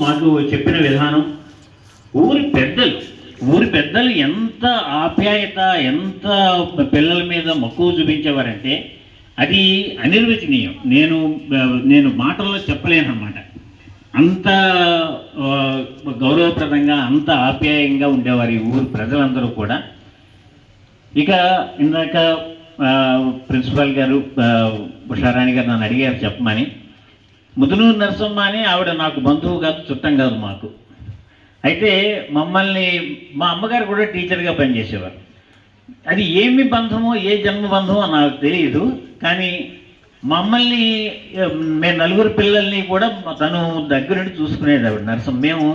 మాకు చెప్పిన విధానం ఊరి పెద్దలు ఊరి పెద్దలు ఎంత ఆప్యాయత ఎంత పిల్లల మీద మక్కువ చూపించేవారంటే అది అనిర్వచనీయం. నేను నేను మాటల్లో చెప్పలేను అంత గౌరవప్రదంగా అంత ఆప్యాయంగా ఉండేవారు ఈ ఊరి ప్రజలందరూ కూడా. ఇక ఇందాక ప్రిన్సిపాల్ గారు ఉషారాణి గారు నన్ను అడిగారు చెప్పమని. ముదునూరు నరసమ్మ అని ఆవిడ నాకు బంధువు కాదు చుట్టం కాదు మాకు. అయితే మమ్మల్ని మా అమ్మగారు కూడా టీచర్గా పనిచేసేవారు. అది ఏమి బంధమో ఏ జన్మ బంధమో నాకు తెలియదు కానీ మమ్మల్ని మేము నలుగురు పిల్లల్ని కూడా తను దగ్గరుండి చూసుకునేది ఆవిడ నరసం మేము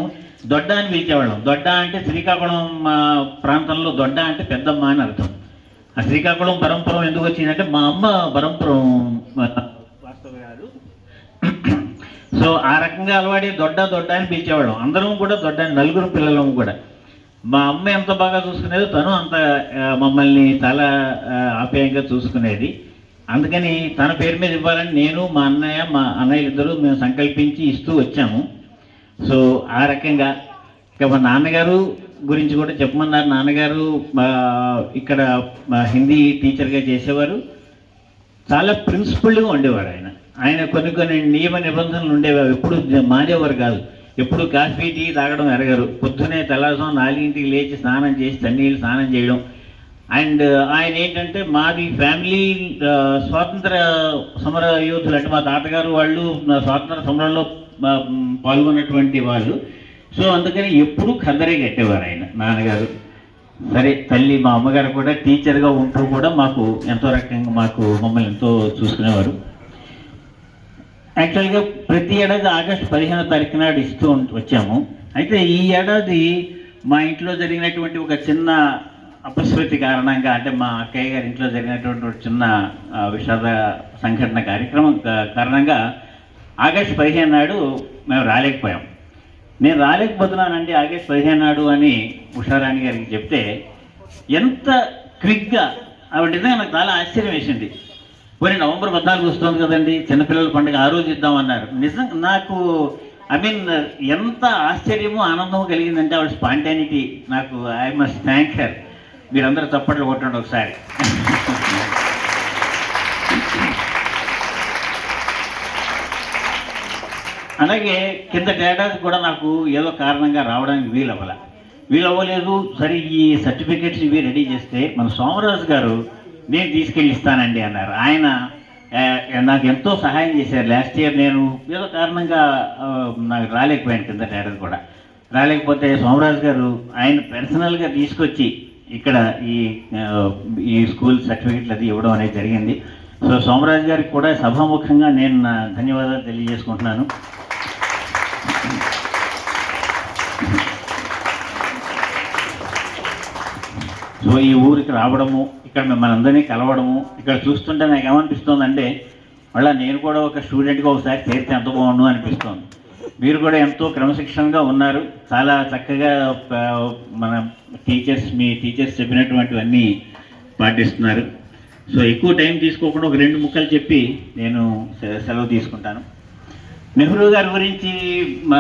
దొడ్డ అని పిలిచేవాళ్ళం. దొడ్డ అంటే శ్రీకాకుళం మా ప్రాంతంలో దొడ్డ అంటే పెద్దమ్మ అని అర్థం. ఆ శ్రీకాకుళం పరంపరం ఎందుకు వచ్చిందంటే మా అమ్మ పరంపరం సో ఆ రకంగా అలవాడి దొడ్డ దొడ్డ అని పిలిచేవాళ్ళం. అందరం కూడా దొడ్డ నలుగురు పిల్లలం కూడా. మా అమ్మ ఎంత బాగా చూసుకునేదో తను అంత మమ్మల్ని చాలా ఆప్యాయంగా చూసుకునేది. అందుకని తన పేరు మీద ఇవ్వాలని నేను మా అన్నయ్య మా అన్నయ్య ఇద్దరు మేము సంకల్పించి ఇస్తూ వచ్చాము. సో ఆ రకంగా ఇక మా నాన్నగారు గురించి కూడా చెప్పమన్నారు. నాన్నగారు ఇక్కడ హిందీ టీచర్గా చేసేవారు. చాలా ప్రిన్సిపల్గా ఉండేవాడు ఆయన. ఆయన కొన్ని కొన్ని నియమ నిబంధనలు ఉండేవి. అవి ఎప్పుడు మానేవారు కాదు. ఎప్పుడు కాఫీ టీ తాగడం ఎరగరు. పొద్దునే తెల్లసం నాలుగింటికి లేచి స్నానం చేసి తన్నీళ్ళు స్నానం చేయడం. అండ్ ఆయన ఏంటంటే మాది ఫ్యామిలీ స్వాతంత్ర సమర యోధులు అంటే మా తాతగారు వాళ్ళు స్వాతంత్ర సమరంలో పాల్గొన్నటువంటి వాళ్ళు. సో అందుకని ఎప్పుడూ ఖద్దరే కట్టేవారు ఆయన నాన్నగారు. సరే తల్లి మా అమ్మగారు కూడా టీచర్గా ఉంటూ కూడా మాకు ఎంతో రకంగా మాకు మమ్మల్ని ఎంతో చూసుకునేవారు. యాక్చువల్గా ప్రతి ఏడాది ఆగస్టు పదిహేనో తారీఖు నాడు ఇస్తూ వచ్చాము. అయితే ఈ ఏడాది మా ఇంట్లో జరిగినటువంటి ఒక చిన్న అపస్మృతి కారణంగా అంటే మా అక్కయ్య గారి ఇంట్లో జరిగినటువంటి ఒక చిన్న విషాద సంఘటన కార్యక్రమం కారణంగా ఆగస్టు పదిహేను నాడు మేము రాలేకపోయాం. నేను రాలేకపోతున్నానండి ఆగస్ట్ పదిహేను నాడు అని ఉషారాణి గారికి చెప్తే ఎంత క్విక్గా ఆవిడ నిజంగా నాకు చాలా ఆశ్చర్యం వేసింది. పోనీ నవంబర్ పద్నాలుగు వస్తుంది కదండి చిన్నపిల్లల పండుగ ఆ రోజు ఇద్దామన్నారు. నిజం నాకు ఐ మీన్ ఎంత ఆశ్చర్యము ఆనందము కలిగిందంటే ఆవిడ స్పాంటానిటీ. నాకు ఐ మస్ట్ థ్యాంక్ హర్ మీరందరూ చప్పట్లు కొట్టండి ఒకసారి. అలాగే కింద ఏడాది కూడా నాకు ఏదో కారణంగా రావడానికి వీలవ్వల. వీలవ్వలేదు సరే ఈ సర్టిఫికేట్స్ ఇవి రెడీ చేస్తే మన సోమరాజు గారు నేను తీసుకెళ్ళి ఇస్తానండి అన్నారు. ఆయన నాకు ఎంతో సహాయం చేశారు. లాస్ట్ ఇయర్ నేను ఏదో కారణంగా నాకు రాలేకపోయాను కింద ఏడాది కూడా. రాలేకపోతే సోమరాజు గారు ఆయన పర్సనల్గా తీసుకొచ్చి ఇక్కడ ఈ ఈ స్కూల్ సర్టిఫికెట్లు అది ఇవ్వడం అనేది జరిగింది. సో సోమరాజు గారికి కూడా సభాముఖంగా నేను నా ధన్యవాదాలు తెలియజేసుకుంటున్నాను. సో ఈ ఊరికి రావడము ఇక్కడ మిమ్మల్ని అందరినీ కలవడము ఇక్కడ చూస్తుంటే నాకు ఏమనిపిస్తుందంటే మళ్ళీ నేను కూడా ఒక స్టూడెంట్గా ఒకసారి చేరితే ఎంత బాగుండు అనిపిస్తోంది. మీరు కూడా ఎంతో క్రమశిక్షణగా ఉన్నారు. చాలా చక్కగా మన టీచర్స్ మీ టీచర్స్ చెప్పినటువంటివన్నీ పాటిస్తున్నారు. సో ఎక్కువ టైం తీసుకోకుండా ఒక రెండు ముక్కలు చెప్పి నేను సె- సెలవు తీసుకుంటాను. నెహ్రూ గారి గురించి మా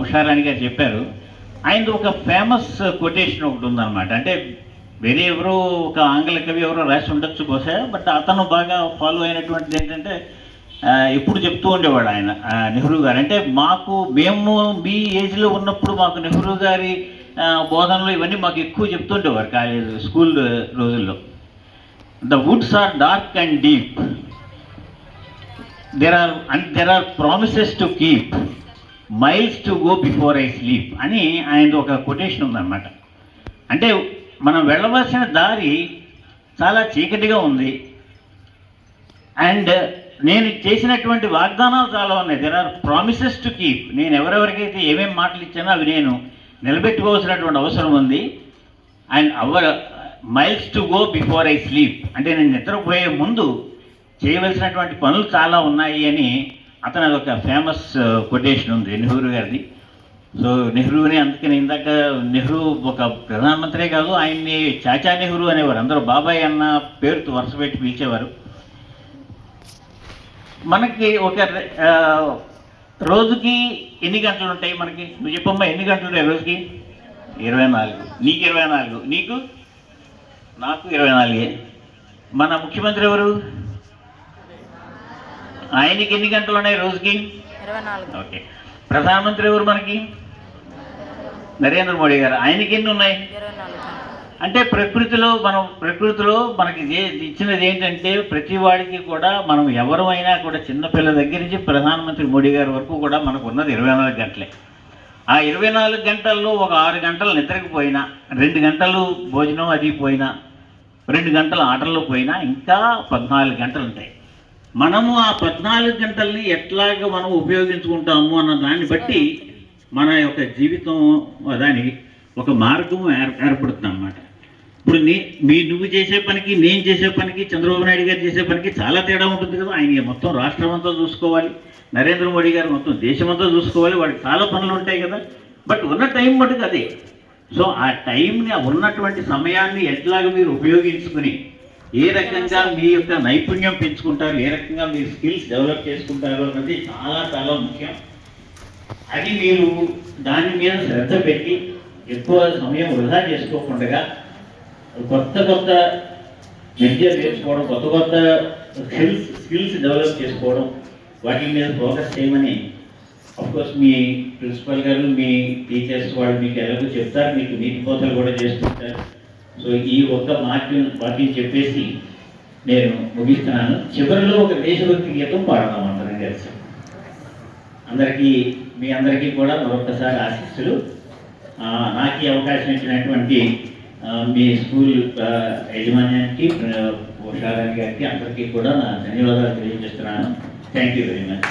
ఉషారాణి గారు చెప్పారు. ఆయనది ఒక ఫేమస్ కొటేషన్ ఒకటి ఉందన్నమాట. అంటే వేరే ఎవరో ఒక ఆంగ్ల కవి ఎవరో రాసి ఉండొచ్చు బహుశా బట్ అతను బాగా ఫాలో అయినటువంటిది ఏంటంటే ఎప్పుడు చెప్తూ ఉండేవాడు ఆయన నెహ్రూ గారు. అంటే మాకు మేము మీ ఏజ్లో ఉన్నప్పుడు మాకు నెహ్రూ గారి బోధనలు ఇవన్నీ మాకు ఎక్కువ చెప్తుండేవారు కాలేజ్ స్కూల్ రోజుల్లో. The woods are dark and deep there are and there are promises to keep miles to go before I sleep అని ఆయన ఒక కొటేషన్ ఉందన్నమాట. అంటే మనం వెళ్ళవలసిన దారి చాలా చీకటిగా ఉంది. అండ్ నేను చేసినటువంటి వాగ్దానాలు చాలా ఉన్నాయి. There are promises to keep నేను ఎవరెవరికైతే ఏమేమి మాటలు ఇచ్చానో అవి నేను నిలబెట్టుకోవాల్సినటువంటి అవసరం ఉంది. And our miles to go before I sleep అంటే నేను నిద్రపోయే ముందు చేయవలసినటువంటి పనులు చాలా ఉన్నాయి అని అతను అదొక ఫేమస్ కొటేషన్ uh, ఉంది నెహ్రూ గారిది. సో నెహ్రూని అందుకని ఇందాక నెహ్రూ ఒక ప్రధానమంత్రే కాదు ఆయన్ని చాచా నెహ్రూ అనేవారు. అందరూ బాబాయ్ అన్న పేరుతో వరుస పెట్టి పిలిచేవారు. మనకి ఒక రోజుకి ఎన్ని గంటలు ఉంటాయి మనకి? నువ్వు చెప్పమ్మా ఎన్ని గంటలు ఉంటాయి రోజుకి? ఇరవై నాలుగు. నీకు ఇరవై నాలుగు. నీకు? నాకు ఇరవై నాలుగే. మన ముఖ్యమంత్రి ఎవరు? ఆయనకి ఎన్ని గంటలు ఉన్నాయి రోజుకి? ఓకే. ప్రధానమంత్రి ఎవరు మనకి? నరేంద్ర మోడీ గారు. ఆయనకి ఎన్ని ఉన్నాయి? అంటే ప్రకృతిలో మనం ప్రకృతిలో మనకి ఇచ్చినది ఏంటంటే ప్రతి వాడికి కూడా మనం ఎవరమైనా కూడా చిన్నపిల్ల దగ్గర నుంచి ప్రధానమంత్రి మోడీ గారి వరకు కూడా మనకు ఉన్నది ఇరవై నాలుగు గంటలే. ఆ ఇరవై నాలుగు గంటల్లో ఒక ఆరు గంటలు నిద్రకు పోయినా రెండు గంటలు భోజనం అది పోయినా రెండు గంటలు ఆటల్లో పోయినా ఇంకా పద్నాలుగు గంటలు ఉంటాయి. మనము ఆ పద్నాలుగు గంటల్ని ఎట్లాగ మనం ఉపయోగించుకుంటాము అన్న దాన్ని బట్టి మన యొక్క జీవితం దానికి ఒక మార్గం ఏర్ ఏర్పడుతుంది అనమాట ఇప్పుడు నీ మీ నువ్వు చేసే పనికి నేను చేసే పనికి చంద్రబాబు నాయుడు గారు చేసే పనికి చాలా తేడా ఉంటుంది కదా. ఆయన మొత్తం రాష్ట్రం అంతా చూసుకోవాలి. నరేంద్ర మోడీ గారు మొత్తం దేశమంతా చూసుకోవాలి. వాడికి చాలా పనులు ఉంటాయి కదా. బట్ ఉన్న టైం మటుకు అదే. సో ఆ టైంని ఉన్నటువంటి సమయాన్ని ఎట్లాగ మీరు ఉపయోగించుకుని ఏ రకంగా మీ యొక్క నైపుణ్యం పెంచుకుంటారు ఏ రకంగా మీరు స్కిల్స్ డెవలప్ చేసుకుంటారు అన్నది చాలా చాలా ముఖ్యం. అది మీరు దాని మీద శ్రద్ధ పెట్టి ఎక్కువ సమయం వృధా చేసుకోకుండా కొత్త కొత్త విద్య నేర్చుకోవడం కొత్త కొత్త స్కిల్స్ స్కిల్స్ డెవలప్ చేసుకోవడం వాటి మీద ఫోకస్ చేయమని కోర్స్ మీ ప్రిన్సిపల్ గారు మీ టీచర్స్ వాళ్ళు మీకు ఎలాగో చెప్తారు మీకు నీటి పోతలు కూడా చేస్తుంటారు. సో ఈ ఒక్క వాక్యం వాక్యం చెప్పేసి నేను ముగిస్తున్నాను. చివరిలో ఒక దేశభక్తి గీతం పాడదాం అందరం కలిసి అందరికీ మీ అందరికీ కూడా మరొకసారి ఆశీస్సులు. నాకు ఈ అవకాశం ఇచ్చినటువంటి మీ స్కూల్ యజమాన్యానికి ఉషారాణి గారికి అందరికీ కూడా నా ధన్యవాదాలు తెలియజేస్తున్నాను. థ్యాంక్ యూ వెరీ మచ్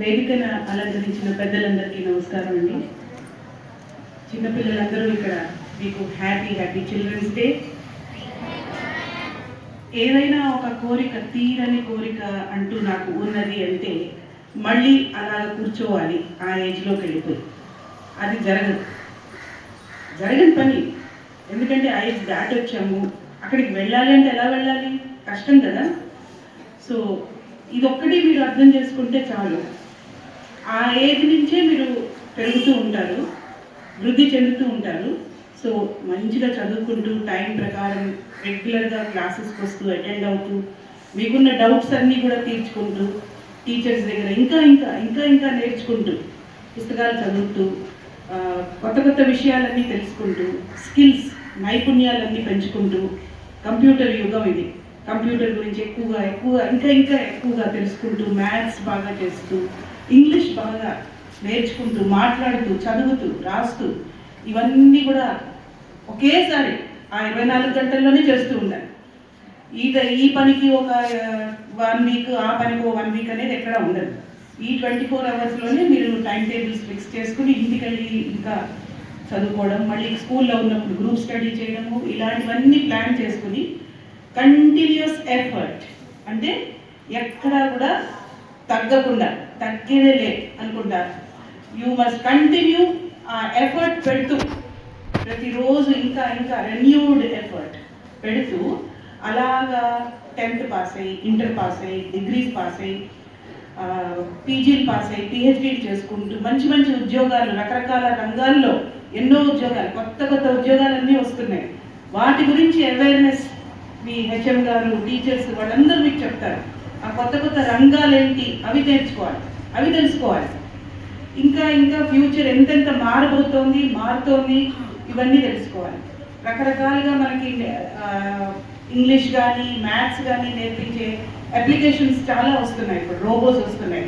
వేదికను అలంకరించిన పెద్దలందరికీ నమస్కారం అండి. చిన్నపిల్లలందరూ ఇక్కడ మీకు హ్యాపీ హ్యాపీ చిల్డ్రన్స్ డే ఏదైనా ఒక కోరిక తీరని కోరిక అంటూ నాకు ఉన్నది అంటే మళ్ళీ అలా కూర్చోవాలి. ఆ ఏజ్లోకి వెళ్ళిపోయి. అది జరగదు. జరగని పని. ఎందుకంటే ఆ ఏజ్ దాటి వచ్చాము. అక్కడికి వెళ్ళాలి అంటే ఎలా వెళ్ళాలి? కష్టం కదా. సో ఇదొక్కటి మీరు అర్థం చేసుకుంటే చాలు. ఆ ఏజ్ నుంచే మీరు పెరుగుతూ ఉంటారు. వృద్ధి చెందుతూ ఉంటారు. సో మంచిగా చదువుకుంటూ టైం ప్రకారం రెగ్యులర్గా క్లాసెస్కి వస్తూ అటెండ్ అవుతూ మీకున్న డౌట్స్ అన్నీ కూడా తీర్చుకుంటూ టీచర్స్ దగ్గర ఇంకా ఇంకా ఇంకా ఇంకా నేర్చుకుంటూ పుస్తకాలు చదువుతూ కొత్త కొత్త విషయాలన్నీ తెలుసుకుంటూ స్కిల్స్ నైపుణ్యాలన్నీ పెంచుకుంటూ కంప్యూటర్ యుగం ఇది. కంప్యూటర్ గురించి ఎక్కువగా ఎక్కువగా ఇంకా ఇంకా ఎక్కువగా తెలుసుకుంటూ మ్యాథ్స్ బాగా చేస్తూ ఇంగ్లీష్ బాగా నేర్చుకుంటూ మాట్లాడుతూ చదువుతూ రాస్తూ ఇవన్నీ కూడా ఒకేసారి ఆ ఇరవై నాలుగు గంటల్లోనే చేస్తూ ఉండాలి. ఈ ఈ పనికి ఒక వన్ వీక్ ఆ పనికి ఒక వన్ వీక్ అనేది ఎక్కడ ఉండదు. ఈ ట్వంటీ ఫోర్ అవర్స్లోనే మీరు టైం టేబుల్స్ ఫిక్స్ చేసుకుని ఇంటికి వెళ్ళి ఇంకా చదువుకోవడం మళ్ళీ స్కూల్లో ఉన్నప్పుడు గ్రూప్ స్టడీ చేయడము ఇలాంటివన్నీ ప్లాన్ చేసుకుని కంటిన్యూస్ ఎఫర్ట్ అంటే ఎక్కడా కూడా తగ్గకుండా తగ్గేదే లే అనుకుంటారు యూ మస్ట్ కంటిన్యూ ఆ ఎఫర్ట్ పెడుతూ ప్రతిరోజు ఇంకా ఇంకా రెన్యూడ్ ఎఫర్ట్ పెడుతూ అలాగా టెన్త్ పాస్ అయ్యి ఇంటర్ పాస్ అయ్యి డిగ్రీస్ పాస్ అయ్యి పీజీలు పాస్ అయ్యి పిహెచ్డీలు చేసుకుంటూ మంచి మంచి ఉద్యోగాలు రకరకాల రంగాల్లో ఎన్నో ఉద్యోగాలు కొత్త కొత్త ఉద్యోగాలన్నీ వస్తున్నాయి. వాటి గురించి అవేర్నెస్ మీ హెచ్ఎం గారు టీచర్స్ వాళ్ళందరూ మీకు చెప్తారు. ఆ కొత్త కొత్త రంగాలు ఏంటి అవి నేర్చుకోవాలి అవి తెలుసుకోవాలి. ఇంకా ఇంకా ఫ్యూచర్ ఎంతెంత మారబోతోంది మారుతోంది? ఇవన్నీ తెలుసుకోవాలి. రకరకాలుగా మనకి ఇంగ్లీష్ కానీ మ్యాథ్స్ కానీ నేర్పించే అప్లికేషన్స్ చాలా వస్తున్నాయి ఇప్పుడు. రోబోస్ వస్తున్నాయి.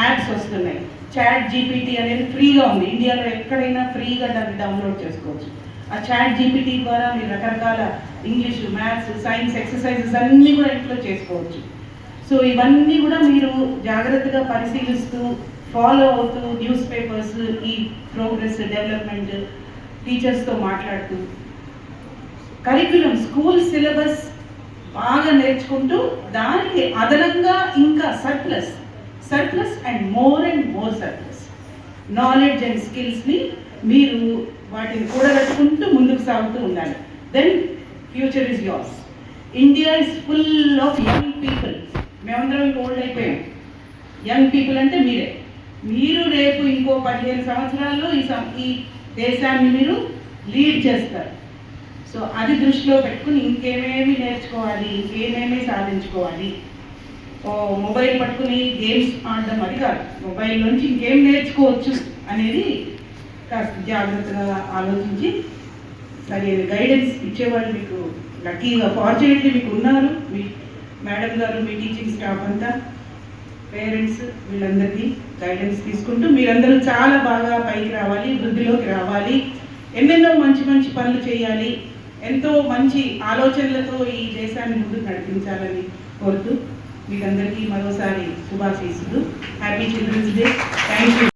యాప్స్ వస్తున్నాయి. చాట్ జీపీటీ అనేది ఫ్రీగా ఉంది. ఇండియాలో ఎక్కడైనా ఫ్రీగా దాన్ని డౌన్లోడ్ చేసుకోవచ్చు. ఆ చాట్ జీపీటీ ద్వారా మీరు రకరకాల ఇంగ్లీష్ మ్యాథ్స్ సైన్స్ ఎక్సర్సైజెస్ అన్నీ కూడా ఇంట్లో చేసుకోవచ్చు. సో ఇవన్నీ కూడా మీరు జాగ్రత్తగా పరిశీలిస్తూ ఫాలో అవుతూ న్యూస్ పేపర్స్ ఈ ప్రోగ్రెస్ డెవలప్మెంట్ టీచర్స్తో మాట్లాడుతూ కరికులం స్కూల్ సిలబస్ బాగా నేర్చుకుంటూ దానికి అదనంగా ఇంకా surplus surplus and more and more surplus. Knowledge and స్కిల్స్ని మీరు వాటిని కూడగట్టుకుంటూ ముందుకు సాగుతూ ఉండాలి. Then future is yours India is full of young people మేమందరం ఓల్డ్ అయిపోయాం. యంగ్ పీపుల్ అంటే మీరే. మీరు రేపు ఇంకో పదిహేను సంవత్సరాల్లో ఈ ఈ దేశాన్ని మీరు లీడ్ చేస్తారు. సో అది దృష్టిలో పెట్టుకుని ఇంకేమేమి నేర్చుకోవాలి ఇంకేమేమి సాధించుకోవాలి? ఓ మొబైల్ పట్టుకుని గేమ్స్ ఆడడం అది కాదు. మొబైల్ నుంచి ఇంకేం నేర్చుకోవచ్చు అనేది కాస్త జాగ్రత్తగా ఆలోచించి సరైన గైడెన్స్ ఇచ్చేవాళ్ళు మీకు లక్కీగా ఫార్చునేట్లీ మీకు ఉన్నారు మీ మేడం గారు మీ టీచింగ్ స్టాఫ్ అంతా. పేరెంట్స్ వీళ్ళందరికీ గైడెన్స్ తీసుకుంటూ మీరందరూ చాలా బాగా పైకి రావాలి వృద్ధిలోకి రావాలి. ఎన్నెన్నో మంచి మంచి పనులు చేయాలి. ఎంతో మంచి ఆలోచనలతో ఈ దేశాన్ని ముందుకు నడిపించాలని కోరుతూ మీకందరికీ మరోసారి శుభాశీస్సులు. Happy children's day thank you